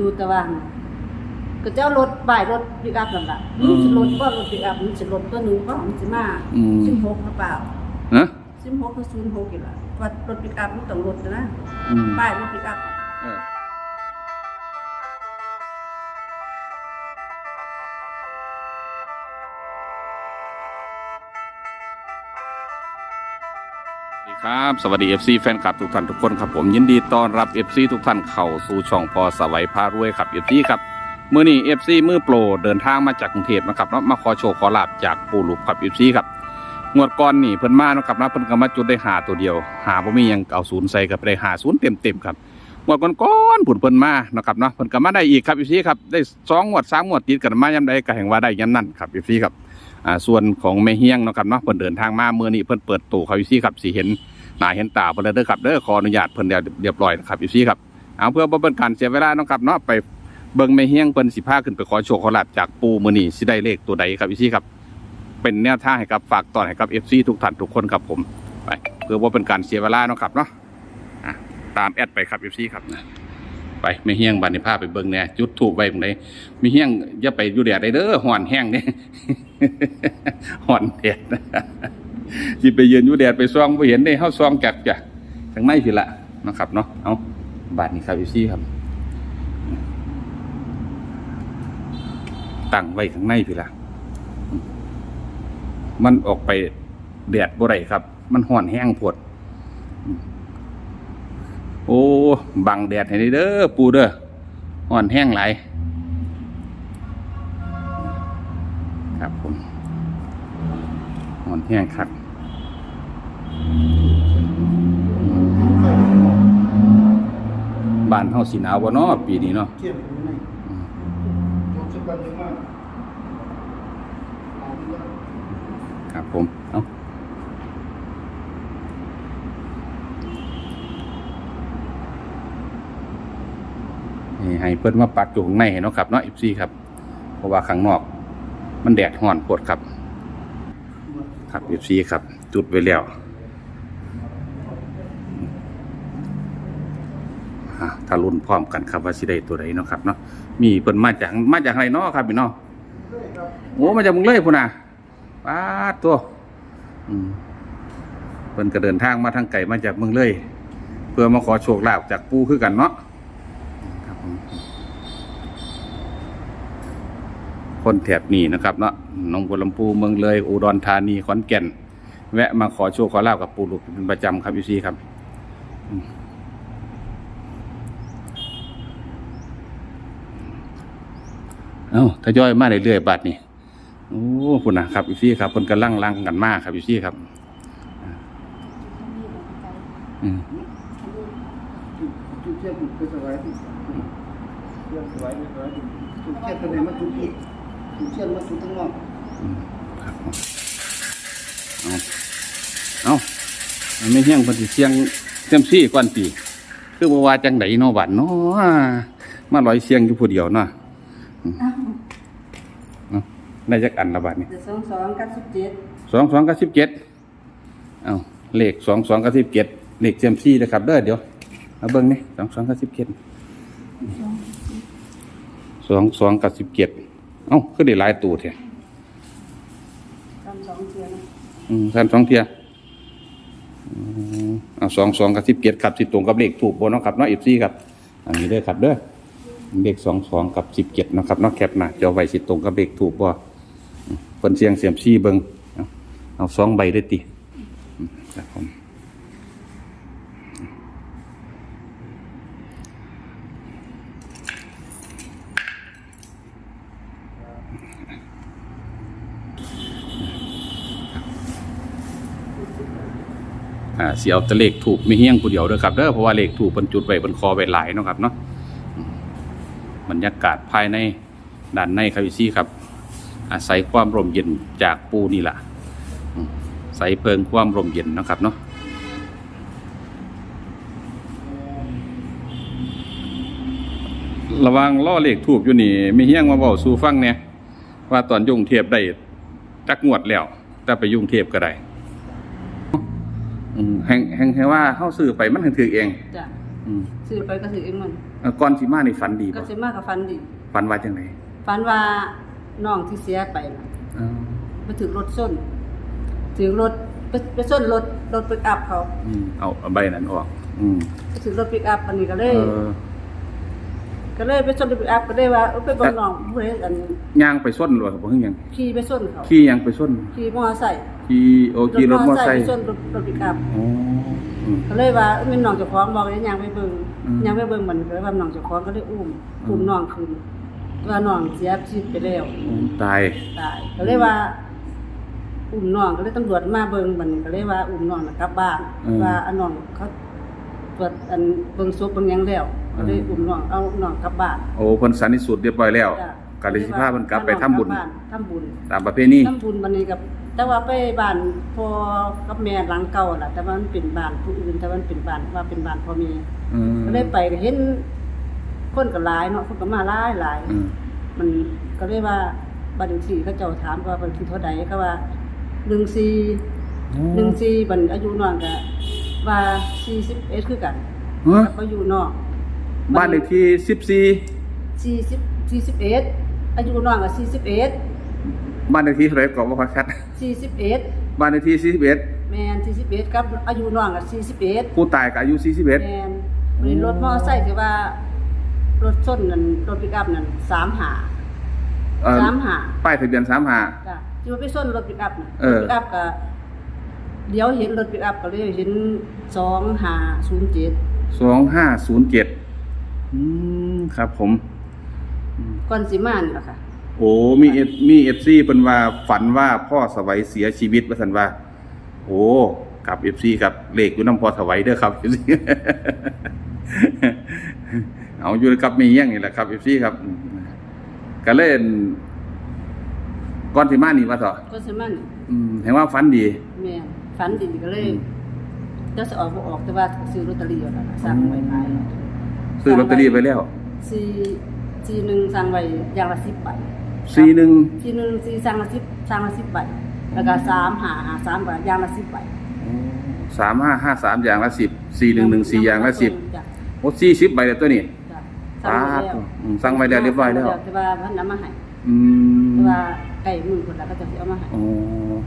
อยู่ตะวันก็เจ้ารถบ่ายรถปิกอัพนั่นล่ะมันสิรถบ่รถปิกอัพมันสิรถตัวหนึงบ่มันสิมาอืม 16หรือเปล่าฮะ16คือ06อยู่ล่ะว่ารถปิกอัพมันต้องรถนะอืมป้ายรถปิกอัพ เออ สวัสดีครับ สวัสดี FC แฟนคลับทุกท่านทุกคนครับผมยินดีต้อนรับ FC ทุกท่านเข้าสู่ช่องพอสวัยพารวยครับ FC ครับมื่อนี้ FC มือโปรเดินทางมาจากกรุงเทพนะครับเนาะมาขอโชว์ขอลาบจากปู่หลุบครับ FC ครับงวดก่อนนี่เพิ่นมานะครับนะเพิ่นก็มาจุดได้หาตัวเดียว หาบ่มีหยังเอาศูนย์ใส่กับไปได้หาศูนย์เต็มๆครับงวดก่อนๆผุนเพิ่นมานะครับเนาะเพิ่นก็มาได้อีกครับอีซี่ครับได้สองงวดสามงวดติดกันมายามใดก็แห่งว่าได้ยามนั้นครับอีซี่ครับ อ่าส่วนของแม่เฮียงเนาะครับเนาะเพิ่นเดินทางมาเมื่อนี้เพิ่นเปิดตู้ครับอีซี่ครับสิเห็นหน้าเห็นตาเพิ่นแล้วเด้อครับเด้อขออนุญาตเพิ่นเดียวเรียบร้อยนะครับอีซี่ครับเอาเพื่อบ่เป็นการเสียเวลาเนาะครับเนาะไปเบิ่งแม่เฮียงเพิ่นสิพาขึ้นไปขอโชคขอลาบจากปู่มื้อนี้สิได้เลขตัวใดครับอีซี่ครับ เป็นแนวทางให้กับฝากตอนให้กับ FC ทุกท่านทุกคนครับผมไปเพื่อบ่าเป็นการเสียเวลาเนาะครับเนาะอะตามแอดไปครับ FC ครับนะ ไปไม่เฮี้ยงบัดนี้พาไปเบิ่งแหน่จุดถูกไว้ตรงไหนไม่เฮี้ยงอย่าไปอยู่แดดได้เด้อห่อนแห้งเนี่ยห่อนแดดสิไปยืนอยู่แดดไปซองบ่เห็นได้เฮาซองจักจ้ะทางในพี่ละนะครับเนาะเอาบาดนี้ครับอยู่ซี่ครับตั้งไว้ข้างในพี่ละมันออกไปแดดบ่ได้ครับ มันห่อนแห้งโพด โอ้ บังแดดให้ได้เด้อปูเด้ออ่อนแห้งหลครับผมอ่อนแห้งครับบ้านเฮาสิหนาวบ่เนาะปีนี้เนาะเทียบอยู่ในยกสะบันเยอะมากครับผม เอานี่ ให้เพิ่นมาปักอยู่ข้างในเนาะครับเนาะ14ครับ เพราะว่าข้างนอก มันแดดร้อนโพดครับ ครับ14ครับ จุดไว้แล้วถ้ารุ่นพร้อมกันครับว่าสิได้ตัวใดเนาะครับเนาะมีเพิ่นมาจากมาจากไหนเนาะครับพี่น้องโอ้มาจากเมึงเลยพุ่นน่ะป้าตัวเพิ่นก็เดินทางมาทางไก่มาจากเมืองเลย เพื่อมาขอโชคลาภจากปูคือกันเนาะครับผม คนแถบนี้นะครับเนาะหน้องบัวลำพูเมืองเลย อุดรธานีขอนแก่น แวะมาขอโชคขอลาภกับปู่หลุกเป็นประจำครับอยู่ซี่ครับเอ้าทยอยมาเรื่อยๆบัดนี้โอ้คุณนะครับอีซี่ครับเพิ่นกำลังลังกันมากครับอีซี่ครับอืมจุดเทียบไปสบายที่เทียบสบายไปสบายจุดเทียบตัวไหนมาจุดอีก เทียบมาจุดทั้งนอกอืมครับผมเอาเอามันไม่เที่ยงเพิ่นสิเสียงเต็มซี่ก่อนปีคือบ่ว่าจังไดเนาะบัดเนาะมาลอยเสียงอยู่ผู้เดียวเนาะอ้าวเนาะได้จักอันละบัดนี่เดี๋ยว22กับ17สองสองกับสิบเจ็ดเอาเลขสองสองกับสิบเจ็ดเลขเต็มซี่นะครับเด้อเดี๋ยวเอาเบิ่งนี่สองสองกับสิบเจ็ดสองสองกับสิบเจ็ด เอ้าก็ได้หลายตัวเถอะจำสองเทื่อนะอืมท่านสองเทียอืมเอาสองสองกับสิบเจ็ดครับสิตรงกับเลขถูกบนนาะครับเนาะเอฟซีครับ อันนี้เด้อครับเด้อเลขสองสองกับสิบเจ็ดนาะครับเนาะแคปหน้าจะเอาไว้สิตรงกับเลขถูกบ่อืมเพิ่นเสียงเสียมซี่เบิงเอาเอาสองใบได้อติอืมครับผม เสียเอาแต่เลขถูกไม่เฮี้ยงผู้เดียวเด้อครับเด้อเพราะว่าเลขถูกเพิ่นจุดไว้เพิ่นคอไว้หลายเนาะครับเนาะบรรยากาศภายในด้านในครับพี่ซี่ครับ อาศัยความร่มเย็นจากปูนี่แหละใส่เพิงความร่มเย็นนะครับเนาะระวังล่อเลขถูกอยู่นี่ไม่เฮี้ยงมาบอกสู่ฟังเนี่ยว่าตอนยุ่งเทียบได้จักงวดแล้วแต่ไปยุ่งเทียบก็ได้ อืมแห่งแห่งแห่งว่าเข้าซื้อไปมันถึงถือเอง จ้ะอืมซื้อไปก็ถือเองมันเอ่อก่อนสิมานี่ฝันดีก็บ่สิมากับฟันดีฝันว่าจังไดฝันว่าน้องที่เสียไปน่ะเออไปถึงรถส้นถึงรถไปไปส้นรถรถปิกอัพเขาอืมเอาเอาใบนั้นออก อืมไปถึงรถปิกอัพอันนี้ก็เลเอย อก็เลยไปส้นรถปิกอัพก็เลยว่าเออไปเบิ่งน้องเพิ่นอันย่างไปส้นหรือว่าบ่ฮึหยังขี่ไปส้นเขาขี่ยังไปส้นขี่มอเตอร์ไซค์ ขี่โอขี่รถมอเตอร์ไซไปค์ส้นรถรถปิกอัพอ๋ออืม ก็เลยว่าเอ้ยแม่นน้องเจ้าของบอกเลยยังไปเบิ่งอืม ยังไปเบิ่งมันก็เลยว่าน้องเจ้าของก็เลยอุ้มอืมอุ้มน้องขึ้นว่าน้องเสียชีวิตไปแล้วอืมตาย ตายก็เลยว่า อุ้มน้องก็เลยตำรวจมาเบิ่งมันก็เลยว่าอุ้มน้องน่ะกลับบ้านอืมว่าอันน้องเขาตรวจอันเบิ่งศพเบิ่งหยังแล้วก็เลยอืมอุ้มน้องเอาน้องกลับบ้านโอ้เพิ่นสันนิสุดเรียบร้อยแล้วจ้ะก็เลยสิพาเพิ่นกลับไปทำบุญน้องกลับ้านทำบุญตามประเพณีทำบุญบันนี้กับ แต่ว่าไปบ้านพ่อกับแม่หลังเก่าล่ะ แต่ว่ามันเป็นบ้านผู้อื่นแต่ว่ามันเป็นบ้านว่าเป็นบ้านพ่อแม่อืม ก็เลยไปก็เห็น คนก็หลายเนาะคนก็มาหลายหลายอืม มันก็เลยว่าบัดนี้ที่เขาเจ้าถามว่าบัดที่เท่าใดเขาว่า14 14บัดอายุน้องก็ว่า41คือกันฮะแล้วก็อยู่นอก บ้านเลขที่40 41อายุน้องก็41 14บ้านเลขที่เท่าไหร่ก็บ่ค่อยชัด41บ้านเลขที่ 41 แม่น41กับอายุน้องก็41ผู้ตายก็อายุ แม่นวันนี้รถมอเตอร์ไซค์ที่ว่ารถส้นนั่นรถปิกอัพนั่นสามหา41เอ่อสามหาป้ายทะเบียน35 จ้ะที่ว่าไปส้นรถปิกอัพน่ะเอรอ ถปิกอัพก็เดี๋ยวเห็นรถปิกอัพก็เลยเห็นสองหาศูนย์เจ็ด2507อืมครับผม ก่อนสิมานี่ล่ะค่ะ โอ้มีเอมีเอฟซีเป็นว่าฝันว่าพ่อสวัยเสียชีวิตว่าสันว่า โอ้กับเอฟซีกับเลขอยู่น้ำพ่อสวัยเด้อครับ FC เอาอยู่กับมีเยี่ยงนี่แหละครับเอฟซีครับอืมก็เล่นก้อนที่มานี่ว่าเถอะก่อนสิมานี่อืมเห็นว่าฝันดีแม่นฝันดีก็เลยอืมเจะสิออกบ่ออกแต่ว่าซื้อลอตเตอรี่แล้วล่ะสั่งไว้ขายแล้วซื้อลอตเตอรี่ไปแล้วสี่สี่หนึ่งสั่งไว้อย่างละ10ใบ ซีหนึ่งสี่หนึ่งสี่สั่งละ10สั่งละ10ใบแล้วก็สามหาหาสามใบอย่างละ10ใบสามห้าห้าสามอย่างละสิบสี่หนึ่งหนึ่งสี่อย่างละสิบจ้ะโอ้สี่สิบใบเลยตัวนี้จ้ะอ่าอืมสั่งไว้แล้วเรียบร้อยแล้วแต่ว่าเพิ่นนำมาให้อืมแต่ว่าไก่มือคนละก็จะเอามาให้อ๋อ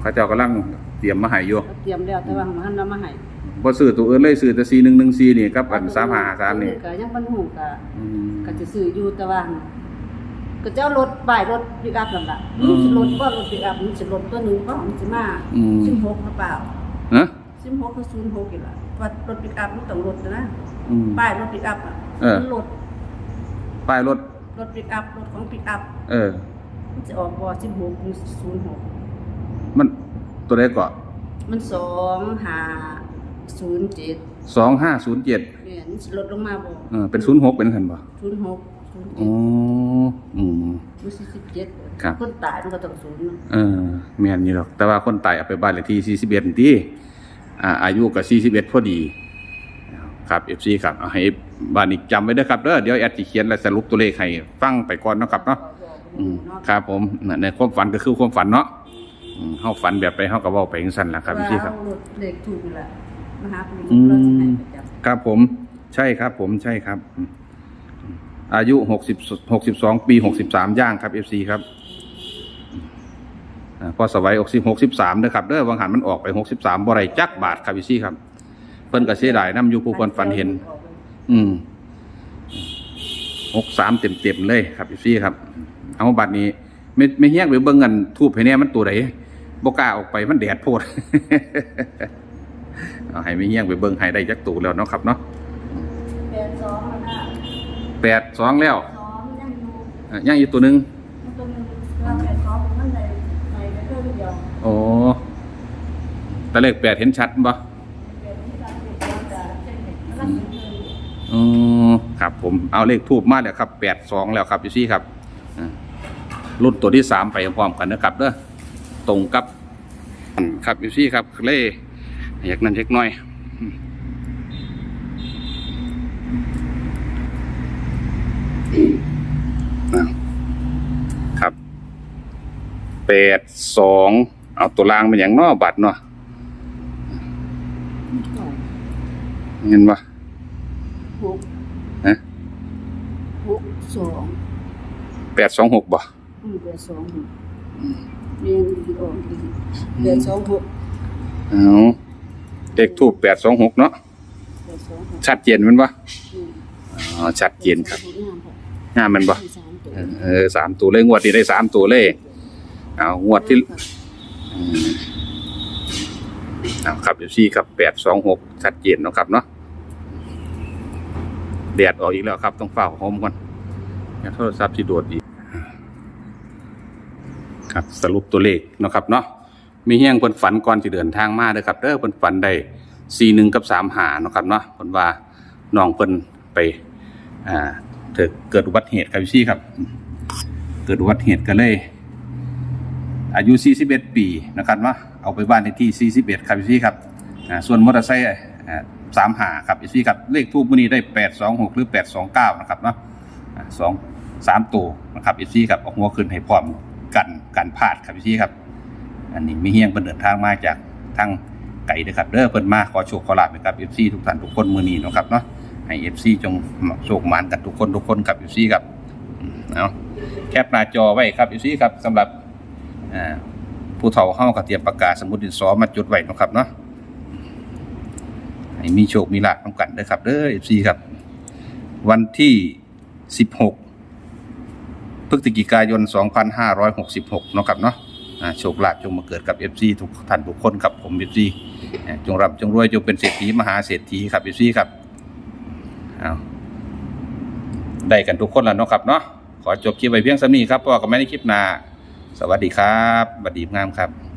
เขาเจ้ากำลังเตรียมมาให้อยู่เขาเตรียมแล้วแต่ว่าเพิ่นนำมาให้บ่ซื้อตัวอื่นเลยซื้อแต่4 1 1 4นี่กับอัน353นี่ก็ยังบ่ฮู้ก็อืมก็จะซื้ออยู่แต่ว่า ก็จะเอารถป้ายรถปิกอัพนั่นล่ะอืม มันสิรถบ่รถปิกอัพมันสิรถตัวหนึงบ่มันสิมาอืม16หรือเปล่าฮะ16คือ06อีกล่ะว่ารถปิกอัพมันต้องรถนะอืม ป้ายรถปิกอัพอะเออ มันรถป้ายรถ รถปิกอัพรถของปิกอัพเออ มันจะออกบ่16หรือ06มันตัวใดเกาะมันสองหาศูนย์เจ็ด2507เนี่ยมันสิลดลงมาบ่เออเป็น06เป็นคั่นบ่ศูนย์หกศูนย์อ๋เจ็อด อืมมันสิบเจ็ดครับ คนตายมันก็ต้องศูนย์เนาะเออแม่นอยู่ดอก แต่ว่าคนตายเอาไปบ้านเลขที่41นี่ติอ่า อายุก็41พอดี ครับ FC ครับเอาให้บ้านนี้จำไว้เด้อครับเด้อเดี๋ยวแอดสิเขียนและสรุปตัวเลขให้ฟังไปก่อนเนาะครับเนาะ อืมครับผมน่ะในความฝันก็คือความฝันเนาะอืมเฮาฝันแบบไปเฮาก็เว้าไปจังซั่นล่ะครับพี่ครับ ว่าเอารถเลขถูกนี่แหละมาหาปู่อืมเราจะให้ประจำ ครับผมใช่ครับผมใช่ครับอืม อายุ60 62ปี63ย่างครับ FC ครับอ่าพอสวัย60 63เด้อครับเด้อวังหันมันออกไป63บ่ได้จักบาทครับ FC ครับ เพิ่นก็เสียดายนํอยู่ผู้คนฝันเห็น อืมหกสามเต็มเต็มๆเลยครับพี่ครับ เอาบัตรนี้ ไม่ไม่เฮี้ยงไปเบิ่งกันทูบให้แน่มันตัวไหนบกล้าออกไปมันแดดโพดเอาให้ไม่เฮี้ยงไปเบิ่งให้ได้จักตูแล้วเนาะครับเนาะ แปดสองแล้วนะ แปดสองแล้วสองยังอยู่อะย่างอยู่ตัวหนึ่งมันตัวหนึงว่าแปดสองมันในในกระเทือนเดียวโอ้แต่เลขแปดเห็นชัดบ่แปดที่สามสิบสองจะเจ็ดเด็กแล้วก็สิบหนึ่งอือครับ ผมเอาเลขทูบมาแล้วครับแปดสองแล้วครับพี่ซี่ครับอ่ารุ่นตัวที่สามไปพร้อมกันนะครับเด้อตรงกับอันครับพี่ซี่ครับเล่อยากนั่นเล็กน้อยอืมอ่าครับแปดสองเอาตัวรางเป็นอย่างนอบัตรเนาะเห็นปะหกฮะสองแปดสองหกบ่อืมแปดสองหกเรียนดีออกดีแปดสองหกเอาเลขทูบแปดสองหกเนาะแปดสองหกชัดเจนแมันบ่อืมอ๋อชัดเจนครับงามค่ะงามแมันบ่มีสามตัวเออสามตัวเลยงวดนี้ได้สามตัวเลย เอางวดที่อืมเอาครับเดี๋ยวซี่ครับแปดสองหกชัดเจนเนาะครับเนาะแดดออกอีกแล้วครับ ต้องเฝ้าโฮมก่อนอย่าโทรศัพท์ที่โดดอีก ครับสรุปตัวเลขเนาะครับเนาะมีเฮียงเพิ่นฝันก่อนที่เดินทางมาเด้อครับเด้อเพิ่นฝันได้สี่หนึ่งกับสามหาเนาะครับเนาะเพิ่นว่าน้องเพิ่นไป อ่าเกิดเกิดอุบัติเหตุครับพี่ซี่ครับ เกิดอุบัติเหตุกันเลย อายุ 41 ปีนะครับว่าเอาไปบ้านเลขที่ 41 ครับพี่ครับส่วนมอเตอร์ไซค์สามหาครับพี่ครับเลขทูบมื้อนี้ได้ 826 หรือ 829 นะครับเนาะสองสามตัวนะครับพี่ครับเอาหัวขึ้นให้พร้อมกันกันพลาดครับพี่ครับ อันนี้มีเฮียงเพิ่นเดินทางมาจากทางไก่เด้อครับเด้อเพิ่นมาขอโชคขอลาบนะครับ FC ทุกท่านทุกคนมือนี้นะครับเนาะให้ FC จงโชคหมานกันทุกคนทุกคนครับ FC ครับเอาแคปหน้าจอไว้ครับ FC ครับสำหรับ อ่าผู้เฒ่าเฮาก็เตรียมประกาศสมุดดินสอมาจดไว้นะครับเนาะให้มีโชคมีลาภนํกันเด้อครับเด้อ FC ครับ วันที่ 16พฤศจิกายน 2566เนาะครับเนาะอ่าโชคลาภจงมาเกิดกับ FC ทุกท่านทุกคนครับผม FC อ่าจงร่ำจงรวยจงเป็นเศรษฐีมหาเศรษฐีครับ FC ครับเอาได้กันทุกคนแล้วเนาะครับเนาะขอจบคลิปไว้เพียงสำนี้ครับเพราะว่าก็ไม่ได้คลิปหน้า สวัสดีครับบัดดีงามครับ